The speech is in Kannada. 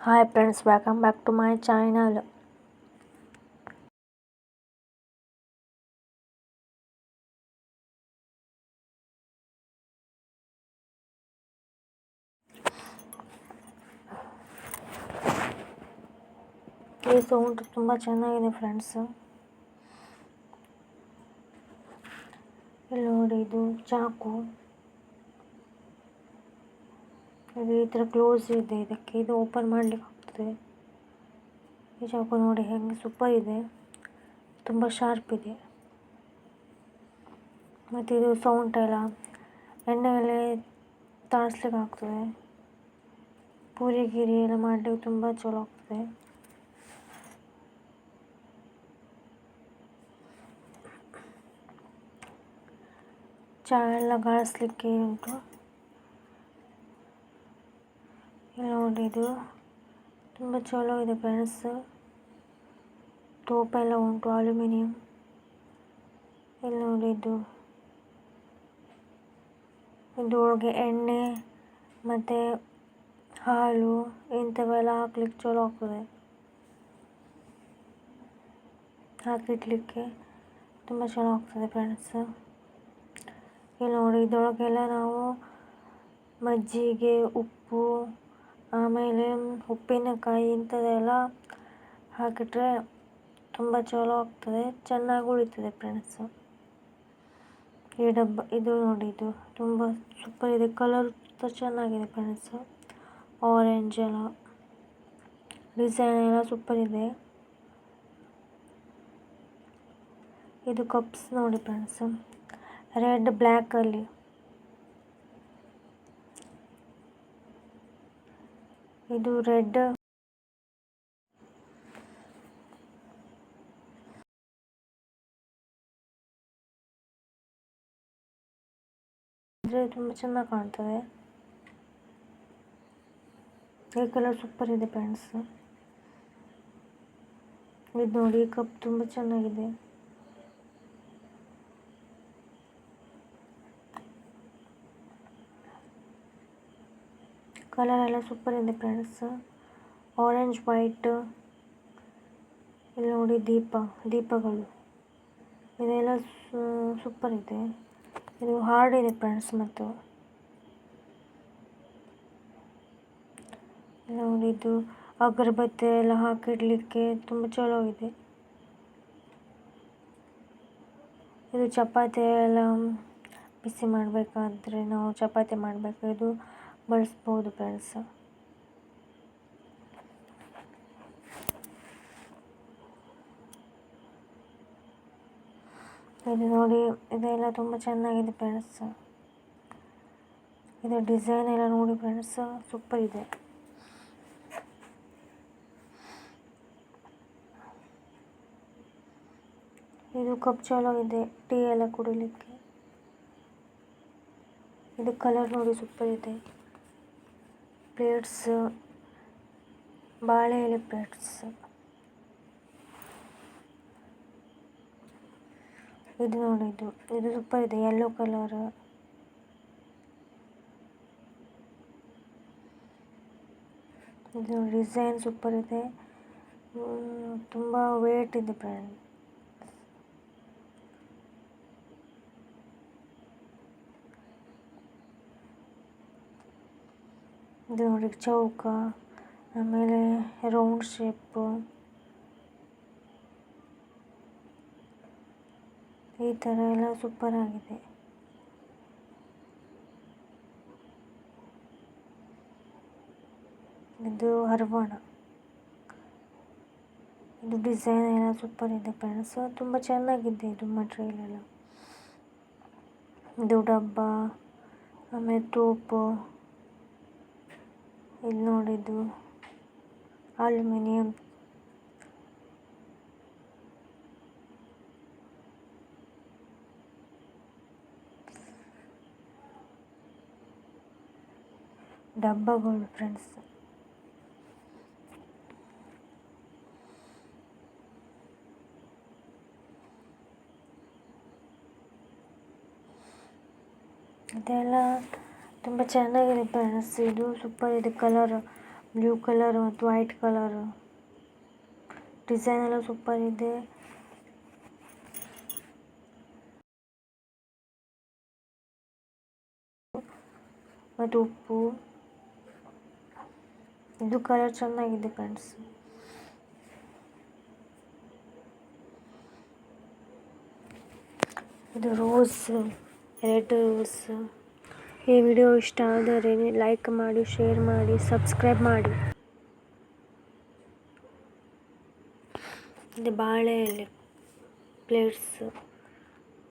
Hi friends welcome back to my channel ಈ ಸೌಂಡ್ ತುಂಬ ಚೆನ್ನಾಗಿದೆ ಫ್ರೆಂಡ್ಸ್ ಇಲ್ಲಿ ನೋಡಿ ಇದು ಚಾಕು ಇದು ಈ ಥರ ಕ್ಲೋಸ್ ಇದೆ, ಇದಕ್ಕೆ ಇದು ಓಪನ್ ಮಾಡಲಿಕ್ಕೆ ಆಗ್ತದೆ. ಈ ಚಾಕು ನೋಡಿ ಹೆಂಗೆ ಸೂಪರ್ ಇದೆ. ತುಂಬ ಶಾರ್ಪ್ ಇದೆ. ಮತ್ತು ಇದು ಸೌಂಡ್ ಎಲ್ಲ ಎಣ್ಣೆ ಮೇಲೆ ತಾಳಿಸ್ಲಿಕ್ಕೆ ಆಗ್ತದೆ. ಪೂರಿ, ಗಿರಿ ಎಲ್ಲ ಮಾಡಲಿಕ್ಕೆ ತುಂಬ ಚಲೋ ಆಗ್ತದೆ. ಚಹಾ ಎಲ್ಲ ಗಾಳಿಸ್ಲಿಕ್ಕೆ ಉಂಟು. ಇಲ್ಲಿ ನೋಡಿ ಇದು. ತುಂಬ ಚಲೋ ಇದೆ ಫ್ರೆಂಡ್ಸ್. ತೋಪ ಎಲ್ಲ ಉಂಟು, ಅಲ್ಯೂಮಿನಿಯಂ. ಇಲ್ಲಿ ನೋಡಿ ಇದು. ಇದು ಒಳಗೆ ಎಣ್ಣೆ ಮತ್ತು ಹಾಲು ಇಂಥವೆಲ್ಲ ಹಾಕ್ಲಿಕ್ಕೆ ಚಲೋ ಆಗ್ತದೆ. ಹಾಕಿಡ್ಲಿಕ್ಕೆ ತುಂಬ ಚಲೋ ಆಗ್ತದೆ ಫ್ರೆಂಡ್ಸ್. ಇಲ್ಲಿ ನೋಡಿ, ಇದರೊಳಗೆಲ್ಲ ನಾವು ಮಜ್ಜಿಗೆ, ಉಪ್ಪು ಆಮೇಲೆ ಉಪ್ಪಿನಕಾಯಿ ಇಂಥದ್ದೆಲ್ಲ ಹಾಕಿಟ್ರೆ ತುಂಬ ಚಲೋ ಆಗ್ತದೆ. ಚೆನ್ನಾಗಿ ಉಳಿತದೆ ಫ್ರೆಂಡ್ಸು ಈ ಡಬ್ಬ, ಇದು ನೋಡಿ, ಇದು ತುಂಬ ಸೂಪರ್ ಇದೆ. ಕಲರ್ ಚೆನ್ನಾಗಿದೆ ಫ್ರೆಂಡ್ಸು ಆರೆಂಜ್ ಎಲ್ಲ ಡಿಸೈನ್ ಎಲ್ಲ ಸೂಪರ್ ಇದೆ. ಇದು ಕಪ್ಸ್ ನೋಡಿ ಫ್ರೆಂಡ್ಸ್ ರೆಡ್ ಬ್ಲ್ಯಾಕಲ್ಲಿ ಇದು ರೆಡ್. ಅಂದರೆ ತುಂಬ ಚೆನ್ನಾಗಿ ಕಾಣ್ತದೆ. ಈ ಕಲರ್ ಸೂಪರ್ ಇದೆ ಫ್ರೆಂಡ್ಸ್. ಇದು ನೋಡಿ ಕಪ್ ತುಂಬ ಚೆನ್ನಾಗಿದೆ. ಕಲರ್ ಎಲ್ಲ ಸೂಪರ್ ಇದೆ ಫ್ರೆಂಡ್ಸ್ ಆರೆಂಜ್ ವೈಟ್ ಇಲ್ಲಿ ನೋಡಿ ದೀಪ, ದೀಪಗಳು. ಇದೆಲ್ಲ ಸೂಪರ್ ಇದೆ. ಇದು ಹಾರ್ಡ್ ಇದೆ ಫ್ರೆಂಡ್ಸ್ ಮತ್ತು. ನೋಡಿ ಇದು ಅಗರಬತ್ತಿ ಎಲ್ಲ ಹಾಕಿಡ್ಲಿಕ್ಕೆ ತುಂಬ ಚಲೋ ಇದೆ. ಇದು ಚಪಾತಿ ಎಲ್ಲ ಬಿಸಿ ಮಾಡಬೇಕಾದ್ರೆ ನಾವು ಚಪಾತಿ ಮಾಡಬೇಕು. ಇದು ಬಳಸ್ಬೋದು ಫ್ರೆಂಡ್ಸ್ ಇದು ನೋಡಿ ಇದೆಲ್ಲ ತುಂಬ ಚೆನ್ನಾಗಿದೆ ಫ್ರೆಂಡ್ಸ್ ಇದು ಡಿಸೈನ್ ಎಲ್ಲ ನೋಡಿ ಫ್ರೆಂಡ್ಸ್ ಸೂಪರ್ ಇದೆ. ಇದು ಕಪ್ ಚಲೋ ಇದೆ, ಟೀ ಎಲ್ಲ ಕುಡಿಲಿಕ್ಕೆ. ಇದು ಕಲರ್ ನೋಡಿ ಸೂಪರ್ ಇದೆ. ಪ್ಲೇಟ್ಸ್ ಬಾಳೆ ಎಲೆ ಪ್ಲೇಟ್ಸ್. ಇದು ನೋಡಿ, ಇದು ಇದು ಸೂಪರ್ ಇದೆ ಯೆಲ್ಲೋ ಕಲರ್ ಇದು ಡಿಸೈನ್ ಸೂಪರ್ ಇದೆ. ತುಂಬ ವೇಟ್ ಇದೆ ಫ್ರೆಂಡ್ ಇದು ನೋಡ್ರಿ ಚೌಕ, ಆಮೇಲೆ ರೌಂಡ್ ಶೇಪು ಈ ಥರ ಎಲ್ಲ ಸೂಪರ್ ಆಗಿದೆ. ಇದು ಹರವಾಣ. ಇದು ಡಿಸೈನ್ ಎಲ್ಲ ಸೂಪರ್ ಇದೆ ಫ್ರೆಂಡ್ಸ್. ತುಂಬ ಚೆನ್ನಾಗಿದೆ ಇದು ಮಟ್ರಿಯಲ್ ಎಲ್ಲ. ಇದು ಡಬ್ಬ, ಆಮೇಲೆ ತೋಪು ಇಲ್ಲಿ ನೋಡಿದ್ದು ಅಲ್ಯೂಮಿನಿಯಂ. ಡಬ್ಬಗಳು ಫ್ರೆಂಡ್ಸ್ ಇದೆಲ್ಲ ತುಂಬ ಚೆನ್ನಾಗಿದೆ ಫ್ರೆಂಡ್ಸ್. ಇದು ಸೂಪರ್ ಇದೆ ಕಲರ್. ಬ್ಲೂ ಕಲರ್ ಮತ್ತು ವೈಟ್ ಕಲರ್. ಡಿಸೈನ್ ಎಲ್ಲ ಸೂಪರ್ ಇದೆ. ಮತ್ತು ಉಪ್ಪು. ಇದು ಕಲರ್ ಚೆನ್ನಾಗಿದೆ ಫ್ರೆಂಡ್ಸ್. ಇದು ರೋಸ್, ರೆಡ್ ರೋಸ್. ಈ ವಿಡಿಯೋ ಇಷ್ಟ ಆದರೆ ಲೈಕ್ ಮಾಡಿ ಶೇರ್ ಮಾಡಿ ಸಬ್ಸ್ಕ್ರೈಬ್ ಮಾಡಿ. ಇದು ಬಾಳೆ ಎಲೆ ಪ್ಲೇಟ್ಸ್